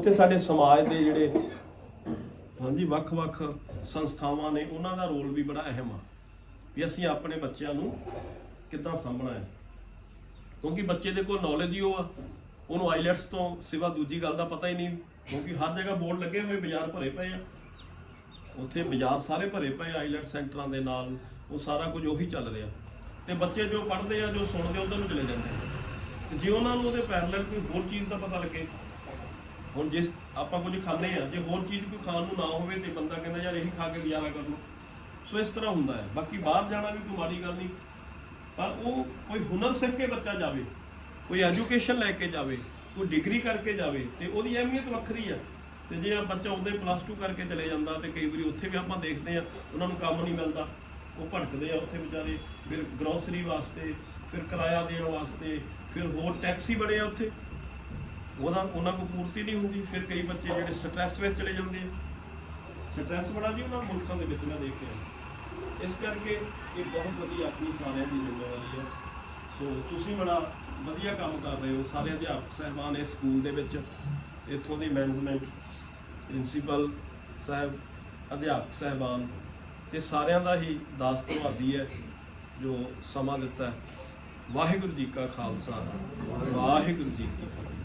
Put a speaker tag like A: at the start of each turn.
A: ਉੱਥੇ ਸਾਡੇ ਸਮਾਜ ਦੇ ਜਿਹੜੇ ਹਾਂਜੀ, ਵੱਖ-ਵੱਖ ਸੰਸਥਾਵਾਂ ਨੇ, ਉਹਨਾਂ ਦਾ ਰੋਲ ਵੀ ਬੜਾ ਅਹਿਮ ਆ ਵੀ ਅਸੀਂ ਆਪਣੇ ਬੱਚਿਆਂ ਨੂੰ ਕਿੱਦਾਂ ਸਾਂਭਣਾ ਹੈ। ਕਿਉਂਕਿ ਬੱਚੇ ਦੇ ਕੋਲ ਨੌਲੇਜ ਹੀ ਉਹ ਆ। ਉਹਨੂੰ ਆਈਲੈਟਸ ਤੋਂ ਸਿਵਾ ਦੂਜੀ ਗੱਲ ਦਾ ਪਤਾ ਹੀ ਨਹੀਂ, ਕਿਉਂਕਿ ਹਰ ਜਗ੍ਹਾ ਬੋਰਡ ਲੱਗੇ ਹੋਏ, ਬਾਜ਼ਾਰ ਭਰੇ ਪਏ ਆ। ਉੱਥੇ ਬਾਜ਼ਾਰ ਸਾਰੇ ਭਰੇ ਪਏ ਆਈਲੈਟ ਸੈਂਟਰਾਂ ਦੇ ਨਾਲ, ਉਹ ਸਾਰਾ ਕੁਝ ਉਹੀ ਚੱਲ ਰਿਹਾ। ਤੇ ਬੱਚੇ ਜੋ ਪੜ੍ਹਦੇ ਆ, ਜੋ ਸੁਣਦੇ ਉਧਰ ਨੂੰ ਚਲੇ ਜਾਂਦੇ ਆ। ਤੇ ਜੇ ਉਹਨਾਂ ਨੂੰ ਉਹਦੇ ਪੈਰਲਲ ਕੋਈ ਹੋਰ ਚੀਜ਼ ਦਾ ਪਤਾ ਲੱਗੇ ਹੁਣ ਜਿਸ ਆਪਾਂ ਕੁਝ ਖਾਂਦੇ ਆ ਜੇ ਹੋਰ ਚੀਜ਼ ਕੋਈ ਖਾਣ ਨੂੰ ਨਾ ਹੋਵੇ ਤੇ ਬੰਦਾ ਕਹਿੰਦਾ ਯਾਰ ਇਹੀ ਖਾ ਕੇ ਗੁਜ਼ਾਰਾ ਕਰ ਲਓ। ਸੋ ਇਸ ਤਰ੍ਹਾਂ ਹੁੰਦਾ ਹੈ। ਬਾਕੀ ਬਾਹਰ ਜਾਣਾ ਵੀ ਕੋਈ ਮਾੜੀ ਗੱਲ ਨਹੀਂ। ਪਰ ਉਹ ਕੋਈ ਹੁਨਰ ਸਿੱਖ ਕੇ ਬੱਚਾ ਜਾਵੇ, ਕੋਈ ਐਜੂਕੇਸ਼ਨ ਲੈ ਕੇ ਜਾਵੇ, ਕੋਈ ਡਿਗਰੀ ਕਰਕੇ ਜਾਵੇ ਤੇ ਉਹਦੀ ਅਹਿਮੀਅਤ ਵੱਖਰੀ ਆ। ਤੇ ਜੇ ਆ ਬੱਚਾ ਉਹਦੇ ਪਲੱਸ 2 ਕਰਕੇ ਚਲੇ ਜਾਂਦਾ ਤੇ ਕਈ ਵਾਰੀ ਉੱਥੇ ਵੀ ਆਪਾਂ ਦੇਖਦੇ ਆ ਉਹਨਾਂ ਨੂੰ ਕੰਮ ਨਹੀਂ ਮਿਲਦਾ। ਉਹ ਭਟਕਦੇ ਆ ਉੱਥੇ ਵਿਚਾਰੇ, ਫਿਰ ਗਰੋਸਰੀ ਵਾਸਤੇ, ਫਿਰ ਕਿਰਾਇਆ ਦੇਣ ਵਾਸਤੇ, ਫਿਰ ਹੋਰ ਟੈਕਸੀ ਬੜੇ ਆ ਉੱਥੇ। ਉਹਦਾ ਉਹਨਾਂ ਕੋਲ ਪੂਰਤੀ ਨਹੀਂ ਹੁੰਦੀ, ਫਿਰ ਕਈ ਬੱਚੇ ਜਿਹੜੇ ਸਟ੍ਰੈਸ ਵਿੱਚ ਚਲੇ ਜਾਂਦੇ ਆ। ਸਟ੍ਰੈਸ ਬੜਾ ਜੀ ਉਹਨਾਂ ਮੁਲਕਾਂ ਦੇ ਵਿੱਚ ਮੈਂ ਦੇਖਿਆ। ਇਸ ਕਰਕੇ ਇਹ ਬਹੁਤ ਵਧੀਆ ਆਪਣੀ ਸਾਰਿਆਂ ਦੀ ਜ਼ਿੰਮੇਵਾਰੀ ਹੈ। ਸੋ ਤੁਸੀਂ ਬੜਾ ਵਧੀਆ ਕੰਮ ਕਰ ਰਹੇ ਹੋ। ਸਾਰੇ ਅਧਿਆਪਕ ਸਹਿਬਾਨ ਇਸ ਸਕੂਲ ਦੇ ਵਿੱਚ, ਇੱਥੋਂ ਦੀ ਮੈਨੇਜਮੈਂਟ ਪ੍ਰਿੰਸੀਪਲ ਸਾਹਿਬ, ਅਧਿਆਪਕ ਸਹਿਬਾਨ ਤੇ ਸਾਰਿਆਂ ਦਾ ਹੀ ਦਾਸ ਧੰਨਵਾਦੀ ਹੈ, ਜੋ ਸਮਾਂ ਦਿੱਤਾ ਵਾਹਿਗੁਰੂ ਜੀ ਕਾ ਖਾਲਸਾ। ਵਾਹਿਗੁਰੂ ਜੀ ਕੀ ਫਤਿਹ।